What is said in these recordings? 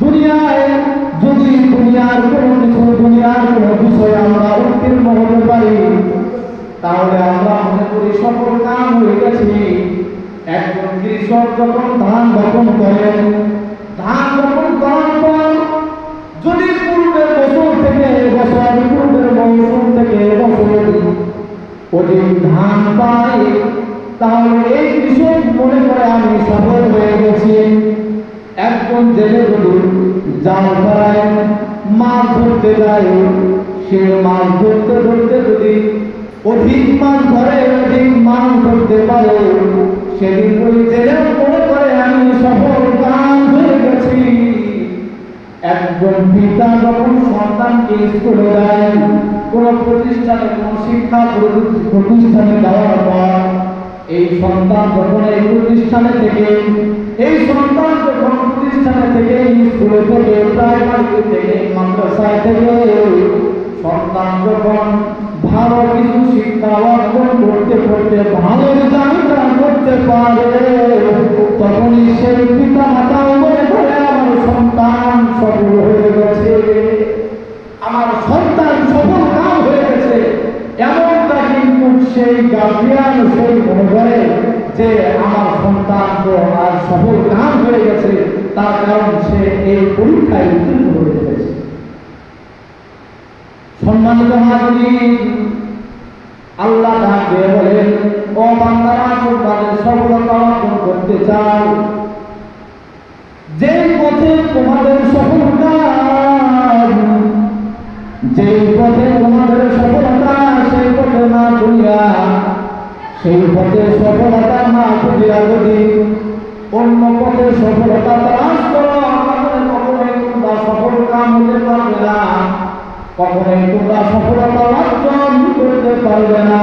দুনিয়ায় যদি দুনিয়ার কোনো কিছু, দুনিয়ার কোনো বিষয়ে আমরা উত্তীর্ণ হতে পারি, তাহলে আমরা মনে করি সফল কাম হয়ে গেছি। একজন কৃষক যখন ধান বপন করেন, ধান বপন করার পর যদি পূর্বের বছর থেকে বছর, পূর্বের মৌসুম থেকে বছর অধিক ধান তাহলে এই কৃষক মনে করে আমি সফল হয়ে গেছি একজন জেলে ফেলায় মাছ ধরতে যায়। সে মাছ ধরতে ধরতে যদি অধিক মাছ ধরে, অধিক মাছ ধরতে পারে, সেদিন ওই জেলে মনে করে আমি সফল কাম হয়ে গেছি। একজন পিতা যখন সন্তানকে স্কুলে দেয়, কোন প্রতিষ্ঠানে, কোন শিক্ষা প্রতি- প্রতিষ্ঠানে দেওয়ার পর, এই সন্তান যখন এই প্রতিষ্ঠানে থেকে এই সন্তান যখন স্কুলে থেকে প্রাইমারি থেকে মাদ্রাসায় থেকে সন্তান যখন ভালো কিছু শিক্ষা অর্জন করতে করতে, ভালো রেজাল্ট করতে পারে, তখনই সেই পিতা মাতা মনে করে, আমার সন্তান সফল হয়ে গেছে। আমার সন্তান সফল কাম হয়ে গেছে। এমনটা কিন্তু সেই গার্জিয়ান সেই মনে করে যে, আমার সন্তান তো আর সফল কাম হয়ে গেছে। তার কারণ সে এই পরীক্ষায় উত্তীর্ণ হয়ে গেছে। সম্মানিত হাজির আল্লাহ দিয়ে বলেন, ও বান্দারা তোমাদের সফলতা অর্জন করতে চাও। যে পথে তোমাদের সফলতা যে পথে তোমাদের সফলতা, সেই পথে না চলিয়া, সেই পথে সফলতা না খুঁজিয়া যদি অন্য পথে সফলতা তালাশ করো তাহলে কখনোই তোমরা সফল কাম হতে পারবে না। কখনোই তোমরা সফলতা অর্জন করতে পারবে না।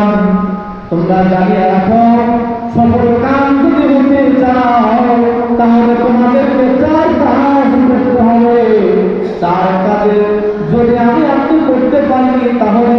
তোমরা জানিয়ে রাখো সফল কাম যদি হতে চাও, তাহলে তোমাদেরকে চার কাজ করতে হবে। চার কাজে যদি আমি আপনি করতে পারি, তাহলে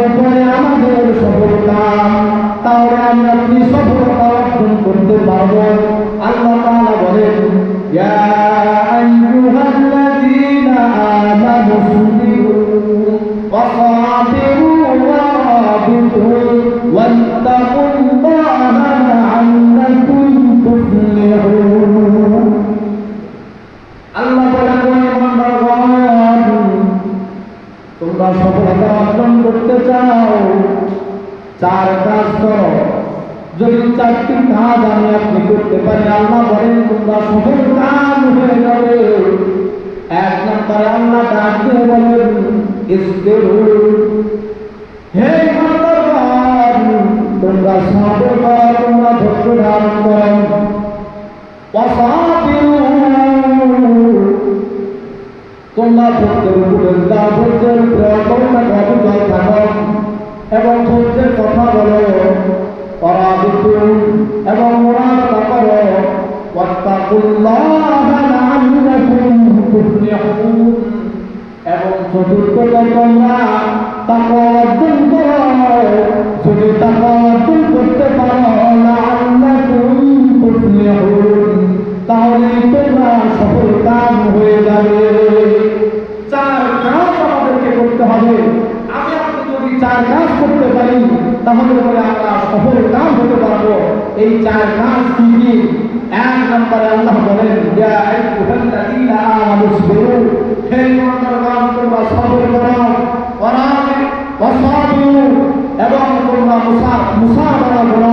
তোমরা সফলতা অর্জন করতে চাও চার কাজ করো যদি চারটি কাজ আমি আপনি করতে পারি। আল্লাহ বলেন, তোমরা সফল কাজ হয়ে যাবে। এক নম্বরে আল্লাহ ডাক দিয়ে বলেন। হে তোমরা সবর করো তোমরা ধৈর্য ধারণ করো তোমরা ধৈর্যের উপরে দাও ধৈর্যের উপরে থাকো অবিচল থাকো এবং ধৈর্যের কথা বলো পরাবিতু এবং করো ওয়াত্তাকুল্লাহা লাআল্লাকুম তুফলিহুন এবং চতুর্থ তোমরা যদি তাকওয়া অর্জন করতে পারো তাহলে তোমরা সফল হয়ে যাবে। চার কাজ আমাদেরকে করতে হবে আমি যদি চার কাজ করতে পারি তাহলে পরে আমরা সফল কাম হতে এই চার কাজ কি কি এক নম্বরে আল্লাহ বলেন ইয়া আইয়ুহাল্লাযীনা আমানু সাবিরু হে ইমানদারগণ তোমরা সবর করো ওয়ারাবি ওয়াসাবিরু এবং তোমরা মুসা মুসাফারা করো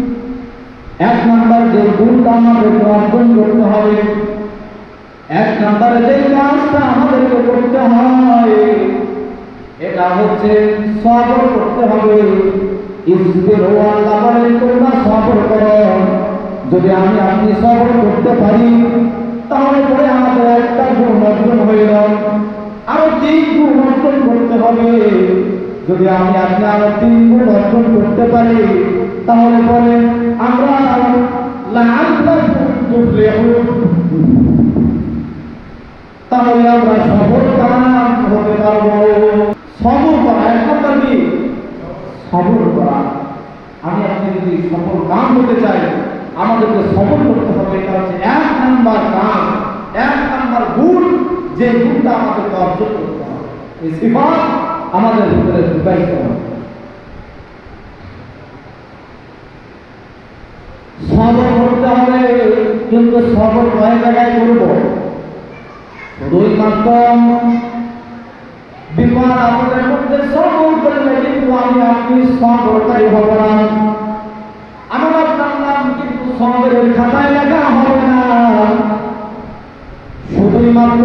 এক নম্বর যে গুণটা আমাদেরকে অর্জন করতে হবে। এক নম্বরে যে কাজটা আমাদেরকে করতে হয়, এটা হচ্ছে সবর করতে হবে। ইসবির আল্লাহ বলেন তোমরা সবর করো। যদি আমি আপনি সবর করতে পারি, তাহলে পরে আমাদের একটা গুণ অর্জন গেল আরও যেই গুণ অর্জন করতে হবে। যদি আমি আপনি আমার তিন গুণ অর্জন করতে পারি, তাহলে পরে আমরা তাহলে আমরা সফল কাম হতে পারব। সবর করা এক নম্বর কি? সবর করা। আমি আপনি যদি সফল কাম হতে চাই, আমাদেরকে সবর করতে হবে। এটা হচ্ছে এক নাম্বার কাম গুণ, যে গুণটা আমাদেরকে অর্জন করতে হবে। আমাদের ভিতরে ঢুকাইতে হবে। সবর করতে হবে, কিন্তু সবর কয় জায়গায় করব। শুধুই মাত্র বিমান আমাদের মধ্যে সবর করলে কিন্তু আমি আপনি সবরকারী হব না। আমার আপনার নাম কিন্তু সবরের খাতায় লেখা হবে না। শুধুই মাত্র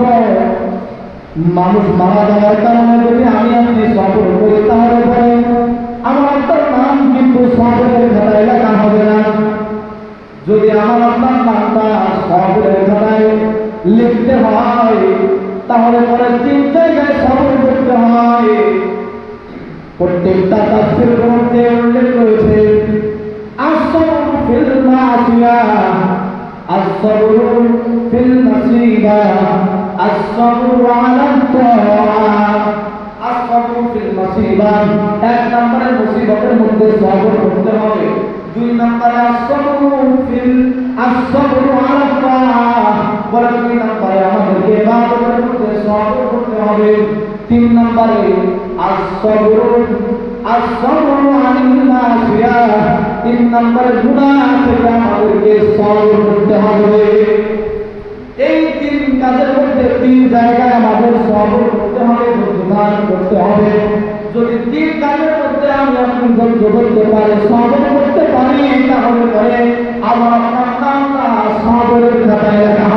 মানুষ মারা যাওয়ার কারণে যদি আমি আপনি সবর করি, তাহলে আমার আপনার নাম কিন্তু সবরের খাতায় লেখা হবে না। যদি আমার আপনার নামটা সবরের খাতায় লিখতে হয়, তাহলে পরে তিন জায়গায় সবর করতে হয়। প্রত্যেকটা তাফসীর গ্রন্থে উল্লেখ রয়েছে আসবর ফিল মাসিয়া আসবর ফিল মাসিবা আসবর আলা আসবর ফিল মাসিবা। এক নম্বরে মুসিবতের মধ্যে সবর করতে হবে। নম্বরে আসবর ফিল আসবর আলা বলে দুই নম্বরে আমাদেরকে ইবাদতের মধ্যে সবর করতে হবে। তিন নম্বরে আসবর আসবর মাসিয়া তিন নম্বরে গুনাহ থেকে আমাদেরকে সবর করতে হবে। এই তিন কাজের মধ্যে তিন জায়গায় আমাদের সবর করতে হবে ধৈর্যধান করতে হবে। যদি তিন কাজের মধ্যে আমি আপনি ধৈর্য করতে পারি, সবর করতে পারি, তাহলে পরে আমার আপনার খাতায় লেখা